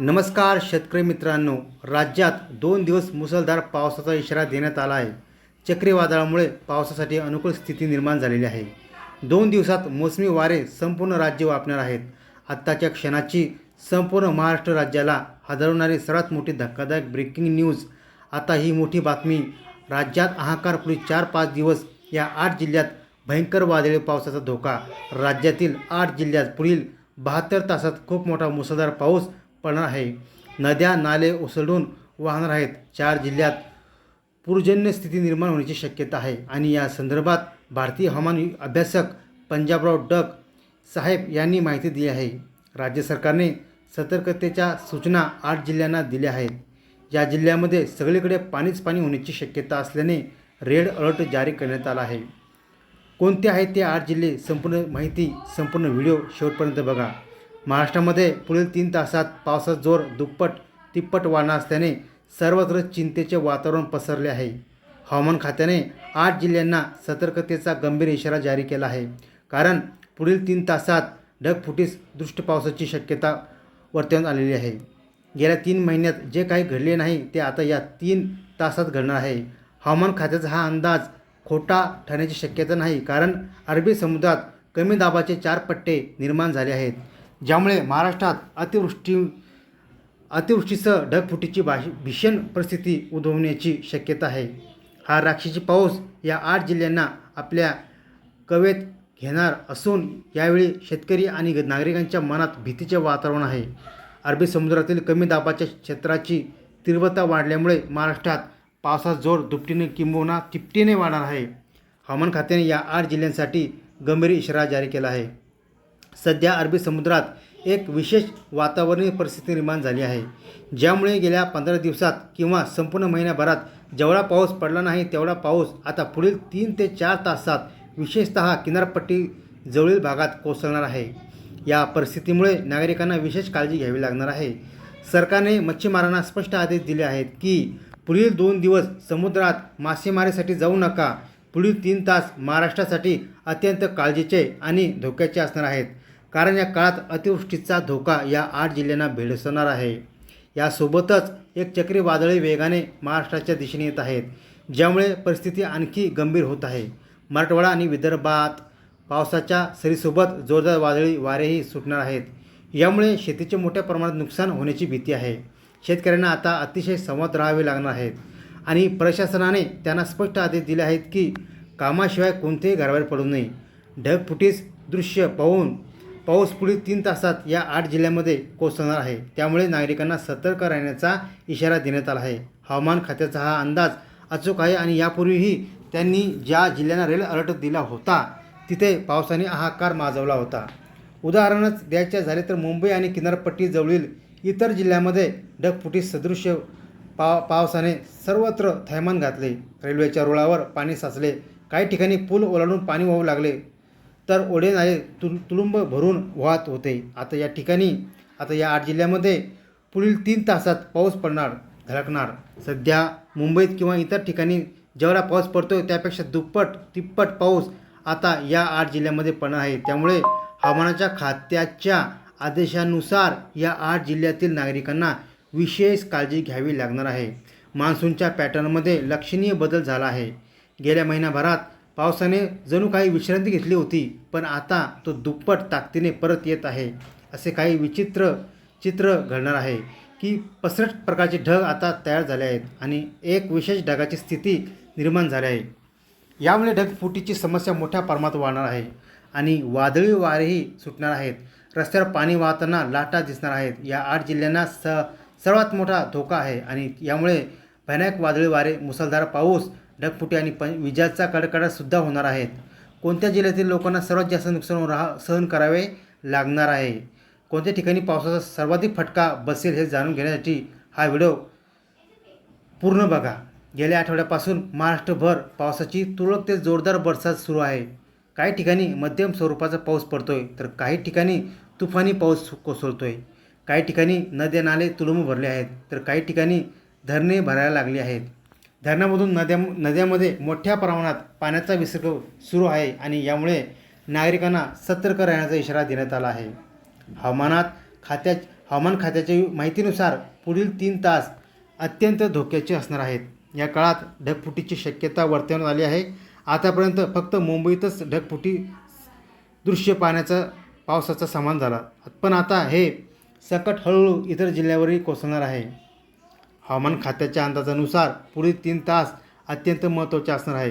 नमस्कार शेतकरी मित्रांनो राज्यात दोन दिवस मुसळधार पावसाचा इशारा देण्यात आला आहे. चक्रीवादळामुळे पावसासाठी अनुकूल स्थिती निर्माण झालेली आहे. दोन दिवसात मोसमी वारे संपूर्ण राज्य व्यापणार आहेत. आत्ताच्या क्षणाची संपूर्ण महाराष्ट्र राज्याला हादरवणारी सर्वात मोठी धक्कादायक ब्रेकिंग न्यूज आता ही मोठी बातमी राज्यात हाहाकार पुढील चार पाच दिवस या आठ जिल्ह्यात भयंकर वादळी पावसाचा धोका. राज्यातील आठ जिल्ह्यात पुढील बहात्तर तासात खूप मोठा मुसळधार पाऊस पडणार आहे. नद्या नाले ओसंडून वाहणार आहेत. चार जिल्ह्यात पूरजन्य स्थिती निर्माण होण्याची शक्यता आहे. आणि या संदर्भात भारतीय हवामान अभ्यासक पंजाबराव डक साहेब यांनी माहिती दिली आहे. राज्य सरकारने सतर्कतेच्या सूचना आठ जिल्ह्यांना दिल्या आहेत. या जिल्ह्यामध्ये सगळीकडे पाणीच पाणी होण्याची शक्यता असल्याने रेड अलर्ट जारी करण्यात आला आहे. कोणते आहेत ते आठ जिल्हे? संपूर्ण माहिती संपूर्ण व्हिडिओ शेवटपर्यंत बघा. महाराष्ट्रामध्ये पुढील तीन तासात पावसाचा जोर दुप्पट तिप्पट वाढणार असल्याने सर्वत्र चिंतेचे वातावरण पसरले आहे. हवामान खात्याने आठ जिल्ह्यांना सतर्कतेचा गंभीर इशारा जारी केला आहे. कारण पुढील तीन तासात ढगफुटीस दृष्ट पावसाची शक्यता वर्तवण्यात आलेली आहे. गेल्या तीन महिन्यात जे काही घडले नाही ते आता या तीन तासात घडणार आहे. हवामान खात्याचा हा अंदाज खोटा ठरण्याची शक्यता नाही कारण अरबी समुद्रात कमी दाबाचे चार पट्टे निर्माण झाले आहेत. ज्यामुळे महाराष्ट्रात अतिवृष्टी अतिवृष्टीसह ढगफुटीची भाष भीषण परिस्थिती उद्भवण्याची शक्यता आहे. हा राक्षसी पाऊस या आठ जिल्ह्यांना आपल्या कवेत घेणार असून यावेळी शेतकरी आणि नागरिकांच्या मनात भीतीचे वातावरण आहे. अरबी समुद्रातील कमी दाबाच्या क्षेत्राची तीव्रता वाढल्यामुळे महाराष्ट्रात पावसाचा जोर दुपटीने किंबहुना तिपटीने वाढणार आहे. हवामान खात्याने या आठ जिल्ह्यांसाठी गंभीर इशारा जारी केला आहे. सध्या अरबी समुद्रात एक विशेष वातावरणीय परिस्थिती निर्माण झाली आहे. ज्यामुळे गेल्या पंधरा दिवसात किंवा संपूर्ण महिन्याभरात जेवढा पाऊस पडला नाही तेवढा पाऊस आता पुढील तीन ते चार तासात विशेषतः किनारपट्टी जवळील भागात कोसळणार आहे. या परिस्थितीमुळे नागरिकांना विशेष काळजी घ्यावी लागणार आहे. सरकारने मच्छीमारांना स्पष्ट आदेश दिले आहेत की पुढील दोन दिवस समुद्रात मासेमारीसाठी जाऊ नका. पुढील तीन तास महाराष्ट्रासाठी अत्यंत काळजीचे आणि धोक्याचे असणार आहेत. कारण या काळात अतिवृष्टीचा धोका या आठ जिल्ह्यांना भेडसणार आहे. यासोबतच एक चक्रीवादळी वेगाने महाराष्ट्राच्या दिशेने येत आहेत ज्यामुळे परिस्थिती आणखी गंभीर होत आहे. मराठवाडा आणि विदर्भात पावसाच्या सरीसोबत जोरदार वादळी वारेही सुटणार आहेत. यामुळे शेतीचे मोठ्या प्रमाणात नुकसान होण्याची भीती आहे. शेतकऱ्यांना आता अतिशय संवाद राहावे लागणार आहेत आणि प्रशासनाने त्यांना स्पष्ट आदेश दिले आहेत की कामाशिवाय कोणतेही घराबाहेर पडू नये. ढगफुटीस दृश्य पाहून पाऊस पुढील तीन तासात या आठ जिल्ह्यांमध्ये कोसळणार आहे. त्यामुळे नागरिकांना सतर्क राहण्याचा इशारा देण्यात आला आहे. हवामान खात्याचा हा अंदाज अचूक आहे आणि यापूर्वीही त्यांनी ज्या जिल्ह्यांना रेड अलर्ट दिला होता तिथे पावसाने हाहाकार माजवला होता. उदाहरणच द्यायचे झाले तर मुंबई आणि किनारपट्टीजवळील इतर जिल्ह्यामध्ये ढगफुटी सदृश्य पाव पावसाने सर्वत्र थैमान घातले. रेल्वेच्या रुळावर पाणी साचले. काही ठिकाणी पूल ओलांडून पाणी वाहू लागले. तर ओढे नाले तुल तुलुंब भरून वाहत होते. आता या ठिकाणी आता या आठ जिल्ह्यामध्ये पुढील तीन तासात पाऊस पडणार धडकणार. सध्या मुंबईत किंवा इतर ठिकाणी जेवढा पाऊस पडतो त्यापेक्षा दुप्पट तिप्पट पाऊस आता या आठ जिल्ह्यामध्ये पडणार आहे. त्यामुळे हवामानाच्या खात्याच्या आदेशानुसार या आठ जिल्ह्यातील नागरिकांना विशेष काळजी घ्यावी लागणार आहे. मान्सूनच्या पॅटर्नमध्ये लक्षणीय बदल झाला आहे. गेल्या महिन्याभरात पावसाने जणू काही विश्रांती घेतली होती पण आता तो दुप्पट ताकदीने परत येत आहे असे काही विचित्र चित्र घडणार आहे की पसरट प्रकारचे ढग आता तयार झाले आहेत आणि एक विशेष ढगाची स्थिती निर्माण झाली आहे. यामुळे ढगफुटीची समस्या मोठ्या प्रमाणात वाढणार आहे आणि वादळी वारेही सुटणार आहेत. रस्त्यावर पाणी वाहताना लाटा दिसणार आहेत. या आठ जिल्ह्यांना स सर्वात मोठा धोका आहे आणि यामुळे भयानक वादळी वारे मुसळधार पाऊस ढगफुटी आणि प विजाचा कडकडाटसुद्धा होणार आहेत. कोणत्या जिल्ह्यातील लोकांना सर्वात जास्त नुकसान राहा सहन करावे लागणार आहे? कोणत्या ठिकाणी पावसाचा सर्वाधिक फटका बसेल हे जाणून घेण्यासाठी हा व्हिडिओ पूर्ण बघा. गेल्या आठवड्यापासून महाराष्ट्रभर पावसाची तुरळक ते जोरदार बरसात सुरू आहे. काही ठिकाणी मध्यम स्वरूपाचा पाऊस पडतोय तर काही ठिकाणी तुफानी पाऊस कोसळतोय. काही ठिकाणी नद्या नाले तुडुंब भरले आहेत तर काही ठिकाणी धरणे भरायला लागली आहेत. धरणामधून नद्या नद्यामध्ये मोठ्या प्रमाणात पाण्याचा विसर्ग सुरू आहे आणि यामुळे नागरिकांना सतर्क राहण्याचा इशारा देण्यात आला आहे. हवामानात खात्या हवामान खात्याच्या माहितीनुसार पुढील तीन तास अत्यंत धोक्याचे असणार आहेत. या काळात ढगफुटीची शक्यता वर्तवण्यात आली आहे. आतापर्यंत फक्त मुंबईतच ढगफुटी दृश्य पाण्याचा पावसाचा समान झाला. पण आता हे संकट हळूहळू इतर जिल्ह्यावरही कोसळणार आहे. हवामान खात्याच्या अंदाजानुसार पुढील तीन तास अत्यंत महत्त्वाचे असणार आहे.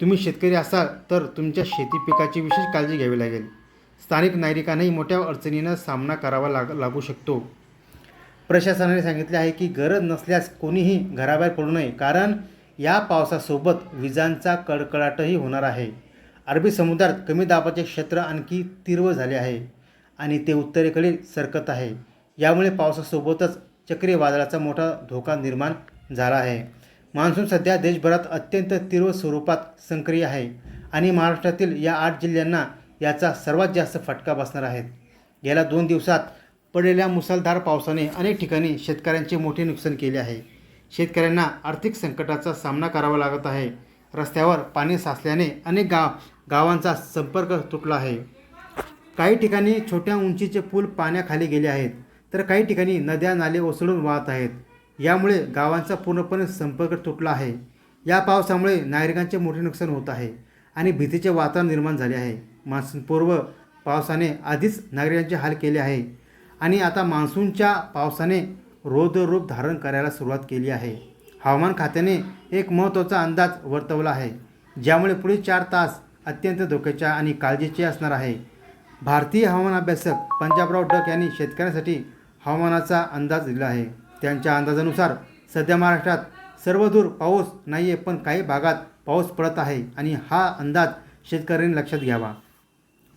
तुम्ही शेतकरी असाल तर तुमच्या शेती पिकाची विशेष काळजी घ्यावी लागेल. स्थानिक नागरिकांनाही मोठ्या अडचणींना सामना करावा लाग लागू शकतो. प्रशासनाने सांगितले आहे की गरज नसल्यास कोणीही घराबाहेर पडू नये कारण या पावसासोबत विजांचा कडकडाटही होणार आहे. अरबी समुद्रात कमी दाबाचे क्षेत्र आणखी तीव्र झाले आहे आणि ते उत्तरेकडे सरकत आहे. यामुळे पावसासोबतच चक्रीवादळाचा मोठा धोका निर्माण झाला आहे. मान्सून सध्या देशभरात अत्यंत तीव्र स्वरूपात सक्रिय आहे आणि महाराष्ट्रातील या आठ जिल्ह्यांना याचा सर्वात जास्त फटका बसणार आहे गेल्या दोन दिवसात पडलेल्या मुसळधार पावसाने अनेक ठिकाणी शेतकऱ्यांचे मोठे नुकसान केले आहे. शेतकऱ्यांना आर्थिक संकटाचा सामना करावा लागत आहे. रस्त्यावर पाणी साचल्याने अनेक गाव गावांचा संपर्क तुटला आहे. काही ठिकाणी छोट्या उंचीचे पूल पाण्याखाली गेले आहेत. तर काही ठिकाणी नद्या नाले ओसळून वाहत आहेत. यामुळे गावांचा पूर्णपणे संपर्क तुटला आहे. या पावसामुळे नागरिकांचे मोठे नुकसान होत आहे आणि भीतीचे वातावरण निर्माण झाले आहे. मान्सूनपूर्व पावसाने आधीच नागरिकांचे हाल केले आहे आणि आता मान्सूनच्या पावसाने रोधरूप धारण करायला सुरुवात केली आहे. हवामान खात्याने एक महत्त्वाचा अंदाज वर्तवला आहे ज्यामुळे पुढील चार तास अत्यंत धोक्याच्या आणि काळजीचे असणार आहे. भारतीय हवामान अभ्यासक पंजाबराव डक यांनी शेतकऱ्यांसाठी हवामानाचा अंदाज दिला आहे. त्यांच्या अंदाजानुसार सध्या महाराष्ट्रात सर्वदूर पाऊस नाही आहे पण काही भागात पाऊस पडत आहे आणि हा अंदाज शेतकऱ्यांनी लक्षात घ्यावा.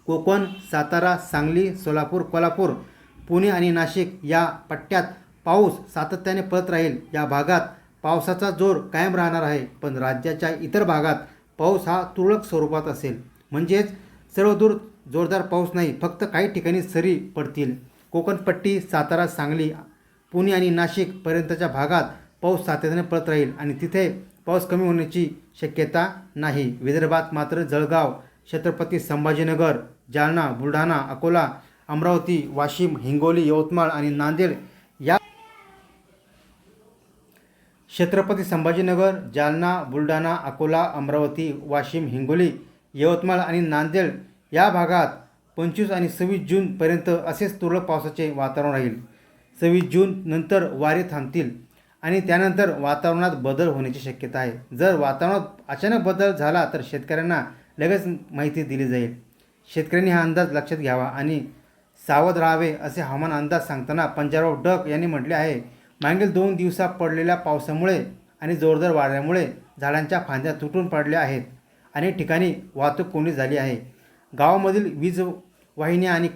कोकण सातारा सांगली सोलापूर कोल्हापूर पुणे आणि नाशिक या पट्ट्यात पाऊस सातत्याने पडत राहील. या भागात पावसाचा जोर कायम राहणार आहे पण राज्याच्या इतर भागात पाऊस हा तुरळक स्वरूपात असेल. म्हणजेच सर्वदूर जोरदार पाऊस नाही फक्त काही ठिकाणी सरी पडतील. कोकणपट्टी सातारा सांगली पुणे आणि नाशिकपर्यंतच्या भागात पाऊस सातत्याने पडत राहील आणि तिथे पाऊस कमी होण्याची शक्यता नाही. विदर्भात मात्र जळगाव छत्रपती संभाजीनगर जालना बुलढाणा अकोला अमरावती वाशिम हिंगोली यवतमाळ आणि नांदेड या छत्रपती संभाजीनगर जालना बुलढाणा अकोला अमरावती वाशिम हिंगोली यवतमाळ आणि नांदेड या भागात पंचवीस आणि सव्वीस जूनपर्यंत असेच तुरळक पावसाचे वातावरण राहील. सव्वीस जून नंतर वारे थांबतील आणि त्यानंतर वातावरणात बदल होण्याची शक्यता आहे. जर वातावरणात अचानक बदल झाला तर शेतकऱ्यांना लगेच माहिती दिली जाईल. शेतकऱ्यांनी हा अंदाज लक्षात घ्यावा आणि सावध राहावे असे हवामान अंदाज सांगताना पंजाबराव डक यांनी म्हटले आहे मागील दोन दिवसात पडलेल्या पावसामुळे आणि जोरदार वाऱ्यामुळे झाडांच्या फांद्या तुटून पडल्या आहेत अनेक ठिकाणी वाहतूक कोंडी झाली आहे. गावामधील वीज वाहिन्या आणि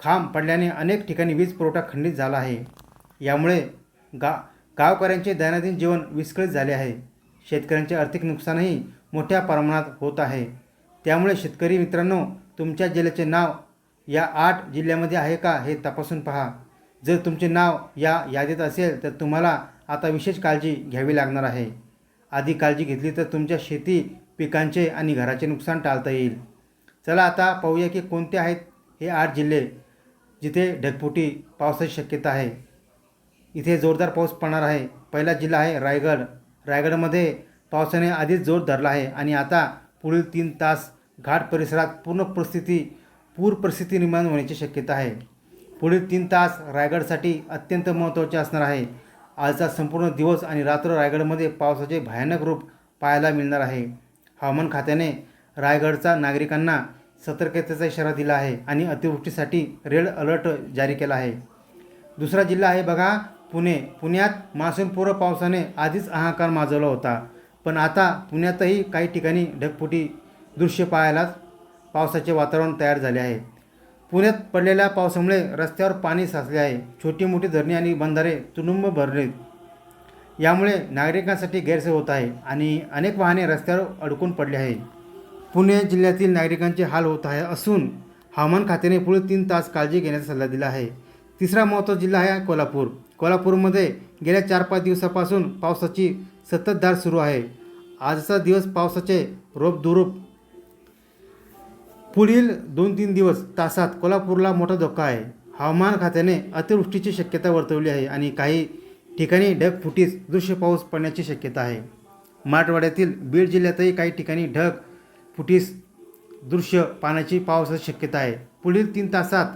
खांब पडल्याने अनेक ठिकाणी वीज पुरवठा खंडित झाला आहे. यामुळे गा गावकऱ्यांचे दैनंदिन जीवन विस्कळीत झाले आहे. शेतकऱ्यांचे आर्थिक नुकसानही मोठ्या प्रमाणात होत आहे. त्यामुळे शेतकरी मित्रांनो तुमच्या जिल्ह्याचे नाव या आठ जिल्ह्यामध्ये आहे का हे तपासून पहा. जर तुमचे नाव या यादीत असेल तर तुम्हाला आता विशेष काळजी घ्यावी लागणार आहे. आधी काळजी घेतली तर तुमच्या शेती पिकांचे आणि घराचे नुकसान टाळता येईल. चला आता पाहूया की कोणते आहेत हे आठ जिल्हे जिथे ढगफुटी पावसाची शक्यता आहे. इथे जोरदार पाऊस पडणार आहे. पहिला जिल्हा आहे रायगड. रायगडमध्ये पावसाने आधीच जोर धरला आहे आणि आता पुढील तीन तास घाट परिसरात पूर्ण परिस्थिती पूर परिस्थिती निर्माण होण्याची शक्यता आहे. पुढील तीन तास रायगडसाठी अत्यंत महत्त्वाचे असणार आहे. आजचा संपूर्ण दिवस आणि रात्र रायगडमध्ये पावसाचे भयानक रूप पाहायला मिळणार आहे. हवामान खात्याने रायगडचा नागरिकांना सतर्कतेचा इशारा दिला आहे आणि अतिवृष्टीसाठी रेड अलर्ट जारी केला आहे. दुसरा जिल्हा आहे बघा पुणे. पुण्यात मान्सूनपूर्व पावसाने आधीच हाहाकार माजवला होता. पण आता पुण्यातही काही ठिकाणी ढगफुटी दृश्य पाहायलाच पावसाचे वातावरण तयार झाले आहे. पुण्यात पडलेल्या पावसामुळे रस्त्यावर पाणी साचले आहे. छोटी मोठी धरणे आणि बंधारे तुडुंब भरले. यामुळे नागरिकांसाठी गैरसोय होत आहे आणि अनेक वाहने रस्त्यावर अडकून पडले आहे पुणे जिल्ह्यातील नागरिकांचे हाल होत आहे असून हवामान खात्याने पुढील तीन तास काळजी घेण्याचा सल्ला दिला आहे. तिसरा महत्त्वाचा जिल्हा आहे कोल्हापूर. कोल्हापूरमध्ये गेल्या चार पाच दिवसापासून पावसाची सततधार सुरू आहे. आजचा दिवस पावसाचे रोप दुरूप. पुढील दोन तीन दिवस तासात कोल्हापूरला मोठा धोका आहे. हवामान खात्याने अतिवृष्टीची शक्यता वर्तवली आहे आणि काही ठिकाणी ढग फुटीस दृश्य पाऊस पडण्याची शक्यता आहे. मराठवाड्यातील बीड जिल्ह्यातही काही ठिकाणी ढग फुटीस दृश्य पाण्याची पावसाची शक्यता आहे. पुढील तीन तासात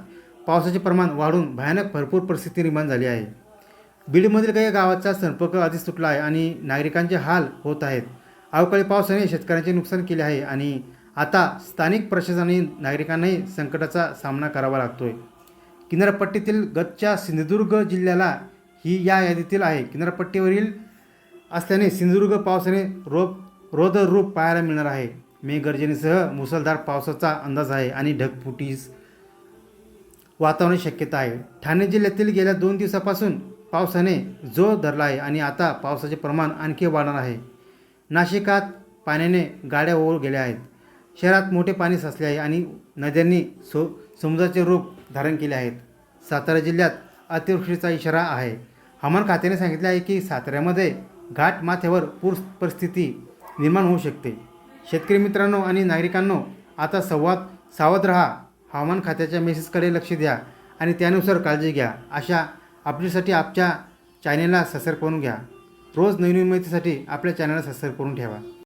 पावसाचे प्रमाण वाढून भयानक भरपूर परिस्थिती निर्माण झाली आहे. बीडमधील काही गावाचा संपर्क आधीच तुटला आहे आणि नागरिकांचे हाल होत आहेत. अवकाळी पावसाने शेतकऱ्यांचे नुकसान केले आहे आणि आता स्थानिक प्रशासनाने नागरिकांनाही संकटाचा सामना करावा लागतो आहे किनारपट्टीतील गतच्या सिंधुदुर्ग जिल्ह्याला ही या यादीतील आहे. किनारपट्टीवरील असल्याने सिंधुदुर्ग पावसाने रोप रोदरूप पाहायला मिळणार आहे. मेघगर्जनेसह मुसळधार पावसाचा अंदाज आहे आणि ढगफुटीस वातावरणाची शक्यता आहे. ठाणे जिल्ह्यातील गेल्या दोन दिवसापासून पावसाने जोर धरला आहे आणि आता पावसाचे प्रमाण आणखी वाढणार आहे. नाशिकात पाण्याने गाड्या ओळ गेल्या आहेत. शहरात मोठे पाणी साचले आहे आणि नद्यांनी सो समुद्राचे रूप धारण केले आहेत. सातारा जिल्ह्यात अतिवृष्टीचा इशारा आहे. हवामान खात्याने सांगितले आहे की साताऱ्यामध्ये घाट माथ्यावर पूर परिस्थिती निर्माण होऊ शकते. शेतकरी मित्रांनो आणि नागरिकांनो आता संवाद सावध रहा. हवामान खात्याच्या मेसेजकडे लक्ष द्या आणि त्यानुसार काळजी घ्या. अशा अपडेटसाठी आपल्या चॅनेलला सबस्क्राईब करून घ्या. रोज नवीन नवीन माहितीसाठी आपल्या चॅनलला सबस्क्राईब करून ठेवा.